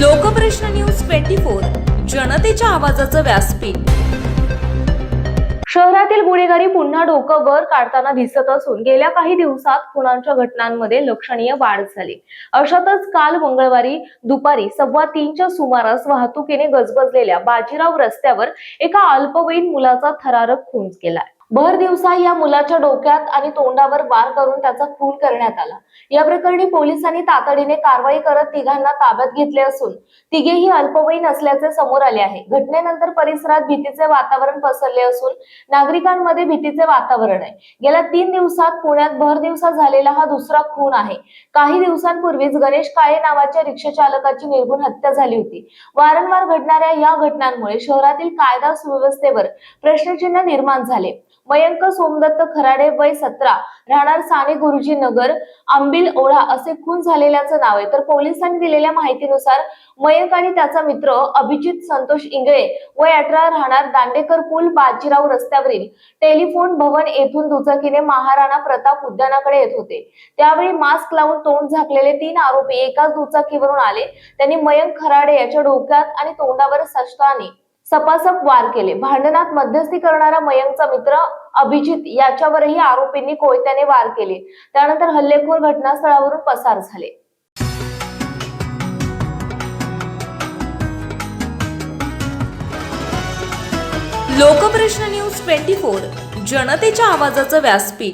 Lokprashna news twenty four जनतेच्या आवाजाचं व्यासपीठ. शहरातील गुन्हेगारी पुन्हा डोकं वर काढताना दिसत असून गेल्या काही दिवसात खुनांच्या घटनांमध्ये लक्षणीय वाढ झाली. अशातच काल मंगळवारी दुपारी सव्वा तीनच्या सुमारास वाहतुकीने गजबजलेल्या बाजीराव रस्त्यावर एका अल्पवयीन मुलाचा थरारक खून केलाय भर दिवसा या मुलाच्या डोक्यात आणि तोंडावर वार करून त्याचा खून करण्यात आला. या प्रकरणी पोलिसांनी तातडीने कारवाई करत तिघांना ताब्यात घेतले असून तिघेही अल्पवयीन असल्याचे समोर आले आहे. घटनेनंतर परिसरात भीतीचे वातावरण पसरले असून नागरिकांमध्ये भीतीचे वातावरण आहे. गेल्या तीन दिवसात पुण्यात भर दिवसा झालेला हा दुसरा खून आहे. काही दिवसांपूर्वीच गणेश काळे नावाच्या रिक्षाचालकाची निर्गुण हत्या झाली होती. वारंवार घडणाऱ्या या घटनांमुळे शहरातील कायदा सुव्यवस्थेवर प्रश्नचिन्ह निर्माण झाले. मयंक सोमदत्त खराडे वय सतरा राहणार साने गुरुजी नगर आंबिल ओढा असे खून झालेल्याचं नाव आहे. तर पोलिसांनी दिलेल्या माहितीनुसार मयंक आणि त्याचा मित्र अभिजित संतोष इंगळे वय अठरा राहणार दांडेकर पूल बाजीराव रस्त्यावरील टेलिफोन भवन येथून दुचाकीने महाराणा प्रताप उद्यानाकडे येत होते. त्यावेळी मास्क लावून तोंड झाकलेले तीन आरोपी एकाच दुचाकीवरून आले. त्यांनी मयंक खराडे याच्या डोक्यात आणि तोंडावर शस्त्राने सपासप वार केले. भांडणात मध्यस्थी करणारा मयंकचा मित्र अभिजित याच्यावरही आरोपींनी कोयत्याने वार केले. त्यानंतर हल्लेखोर घटनास्थळावरून पसार झाले. लोकप्रश्न न्यूज ट्वेंटी फोर जनतेच्या आवाजाचं व्यासपीठ.